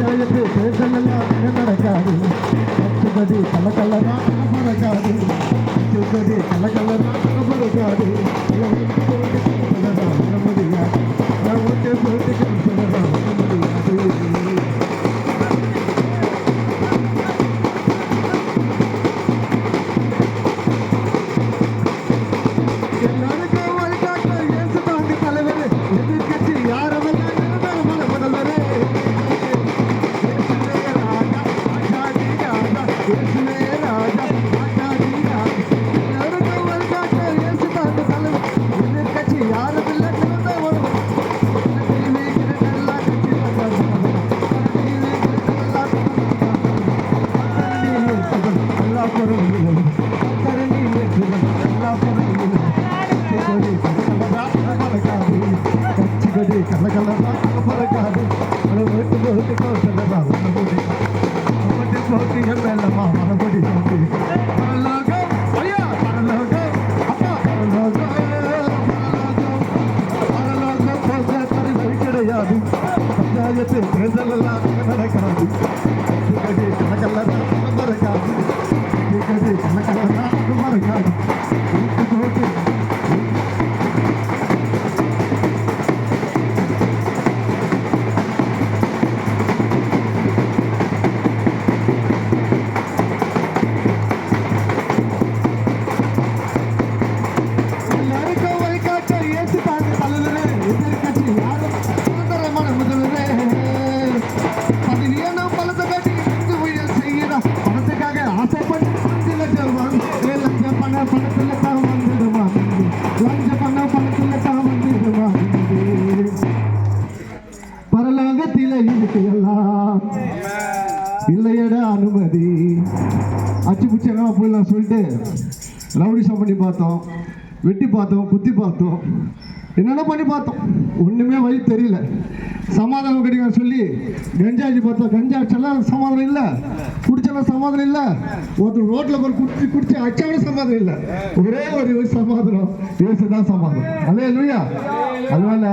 అధ్యాయపు పేదలలా నిలబడకాదు పచ్చుబడి కలకలరా కనబడకాదు పచ్చుబడి కలకలరా కనబడకాదు Gracias. பண்ண பணத்துல தான் வந்துடுமா லஞ்ச பண்ண பணத்துல தான் எல்லாம். இல்லையடா அனுமதி. அச்சு புச்சகம் அப்படிலாம் சொல்லிட்டு ரவுடிஷம் பண்ணி பார்த்தோம். வெட்டி பார்த்தோம் குத்தி பார்த்தோம். என்னென்ன பண்ணி பார்த்தோம்? ஒன்றுமே வழி தெரியல. சமாதானம் கிடைக்கும் சொல்லி கஞ்சா பார்த்தா கஞ்சா அடிச்சாலாம் சமாதானம் இல்லை. குடிச்சாலாம் சமாதானம் இல்லை. ஒருத்தர் ரோட்டில் போய் குடிச்சு குடிச்சு அடிச்சாலும் சமாதானம் இல்லை. ஒரே ஒரு சமாதானம். இயேசு தான் சமாதானம். அதே இல்லையா அதனால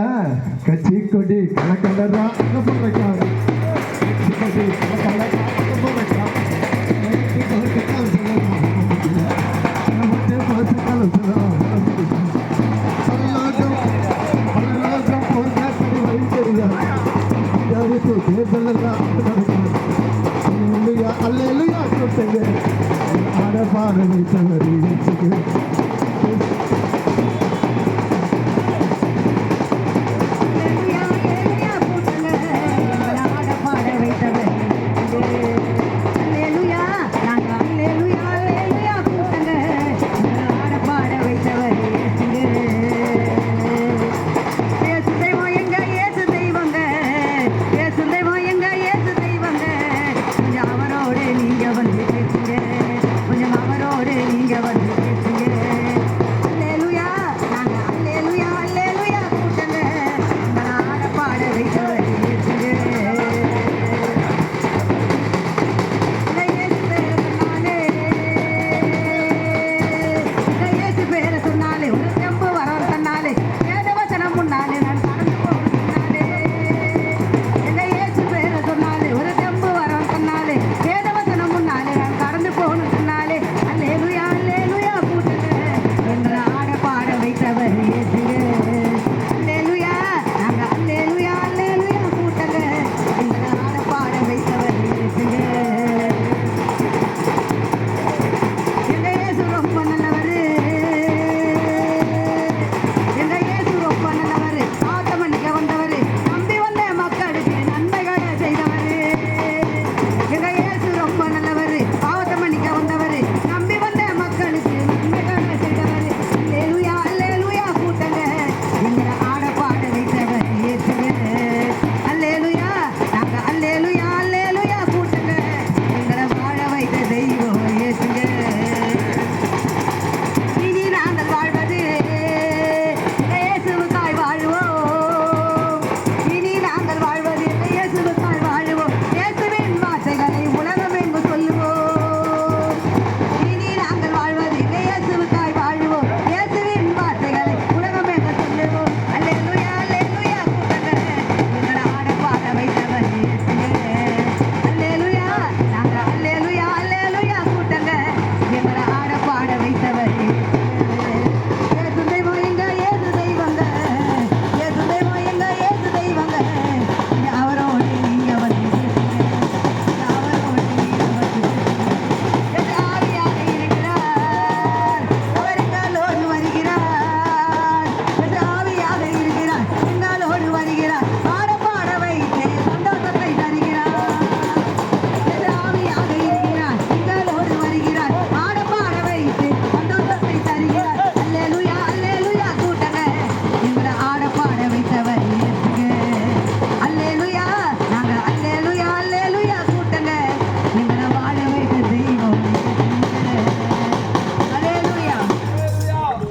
கட்சி கொடி கலக்கண்டா என்ன சொல்றேன் காரணி தவறி அவரே